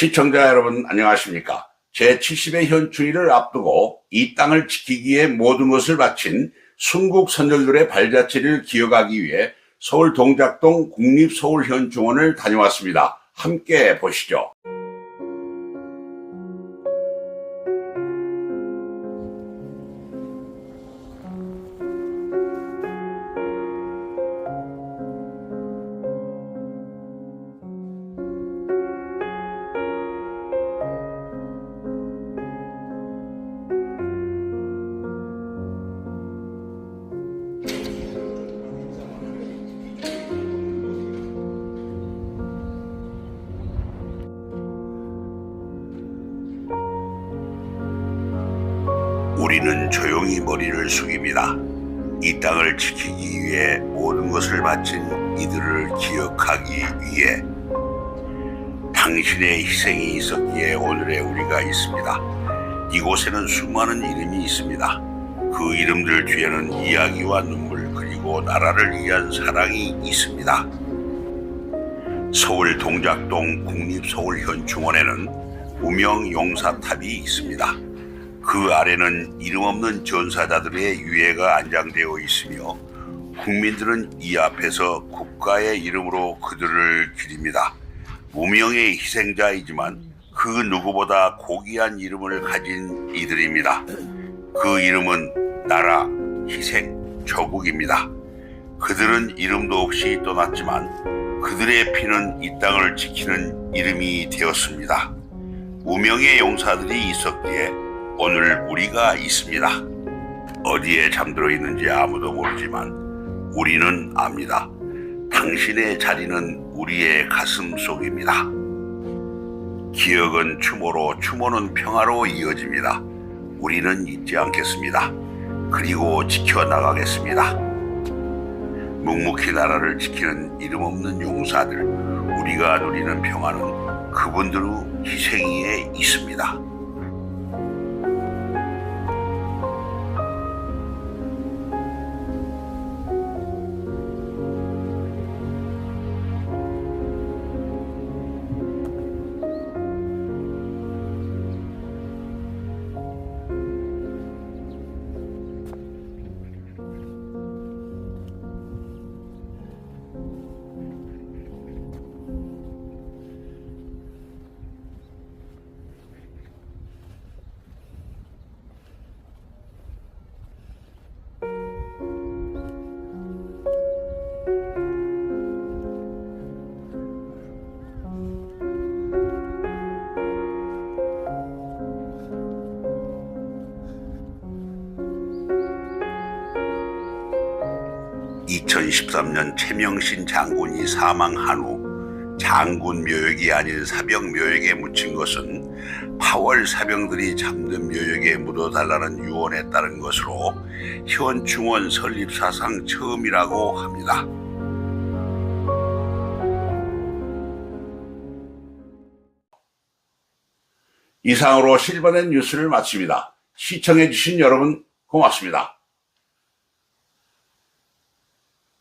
시청자 여러분 안녕하십니까? 제70의 현충일을 앞두고 이 땅을 지키기에 모든 것을 바친 순국 선열들의 발자취를 기억하기 위해 서울 동작동 국립서울현충원을 다녀왔습니다. 함께 보시죠. 우리는 조용히 머리를 숙입니다. 이 땅을 지키기 위해 모든 것을 바친 이들을 기억하기 위해 당신의 희생이 있었기에 오늘의 우리가 있습니다. 이곳에는 수많은 이름이 있습니다. 그 이름들 뒤에는 이야기와 눈물 그리고 나라를 위한 사랑이 있습니다. 서울 동작동 국립서울현충원에는 무명 용사탑이 있습니다. 그 아래는 이름 없는 전사자들의 유해가 안장되어 있으며 국민들은 이 앞에서 국가의 이름으로 그들을 기립니다. 무명의 희생자이지만 그 누구보다 고귀한 이름을 가진 이들입니다. 그 이름은 나라, 희생, 조국입니다. 그들은 이름도 없이 떠났지만 그들의 피는 이 땅을 지키는 이름이 되었습니다. 무명의 용사들이 있었기에 오늘 우리가 있습니다. 어디에 잠들어 있는지 아무도 모르지만 우리는 압니다. 당신의 자리는 우리의 가슴 속입니다. 기억은 추모로 추모는 평화로 이어집니다. 우리는 잊지 않겠습니다. 그리고 지켜나가겠습니다. 묵묵히 나라를 지키는 이름 없는 용사들, 우리가 누리는 평화는 그분들의 희생에 있습니다. (2013년) 최명신 장군이 사망한 후 장군 묘역이 아닌 사병 묘역에 묻힌 것은 파월 사병들이 잠든 묘역에 묻어달라는 유언에 따른 것으로 현충원 설립 사상 처음이라고 합니다. 이상으로 실버넷 뉴스를 마칩니다. 시청해주신 여러분 고맙습니다.